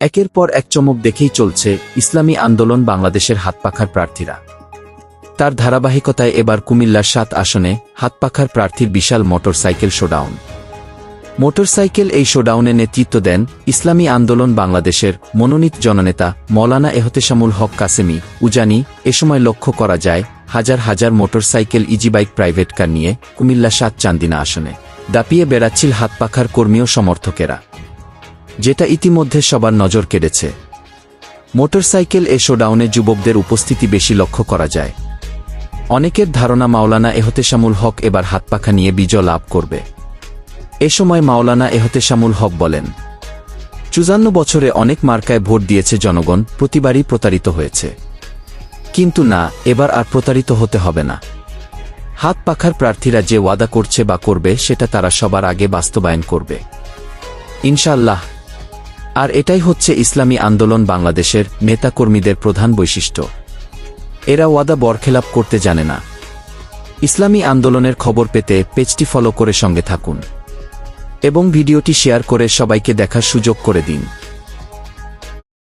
একের পর এক চমক দেখেই চলছে ইসলামী আন্দোলন বাংলাদেশের হাতপাখার প্রার্থীরা। তার ধারাবাহিকতায় এবার কুমিল্লার সাত আসনে হাতপাখার প্রার্থীর বিশাল মোটরসাইকেল শোডাউন। মোটরসাইকেল এই শোডাউনে নেতৃত্ব দেন ইসলামী আন্দোলন বাংলাদেশের মনোনীত জননেতা মৌলানা এহতেশামুল হক কাসেমি। উজানি, এ সময় লক্ষ্য করা যায় হাজার হাজার মোটরসাইকেল ইজিবাইক প্রাইভেট কার নিয়ে কুমিল্লা সাত চান্দিনা আসনে। দাপিয়ে বেড়াচ্ছিল হাতপাখার কর্মী ও সমর্থকেরা। যেটা ইতিমধ্যে সবার নজর কেড়েছে। মোটরসাইকেল এ শোডাউনে যুবকদের উপস্থিতি বেশি লক্ষ্য করা যায়। অনেকের ধারণা মাওলানা এহতেশামুল হক এবার হাতপাখা নিয়ে বিজয় লাভ করবে। এ সময় মাওলানা এহতেশামুল হক বলেন চুজান্ন বছরে অনেক মার্কায় ভোট দিয়েছে জনগণ, প্রতিবারই প্রতারিত হয়েছে। কিন্তু না, এবার আর প্রতারিত হতে হবে না। হাত পাখার প্রার্থীরা যে ওয়াদা করছে বা করবে, সেটা তারা সবার আগে বাস্তবায়ন করবে। ইনশাল্লাহ আর এটাই হচ্ছে ইসলামী আন্দোলন বাংলাদেশের নেতাকর্মীদের প্রধান বৈশিষ্ট্য। এরা ওয়াদা বরখেলাপ করতে জানে না। ইসলামী আন্দোলনের খবর পেতে পেজটি ফলো করে সঙ্গে থাকুন। এবং ভিডিওটি শেয়ার করে সবাইকে দেখার সুযোগ করে দিন।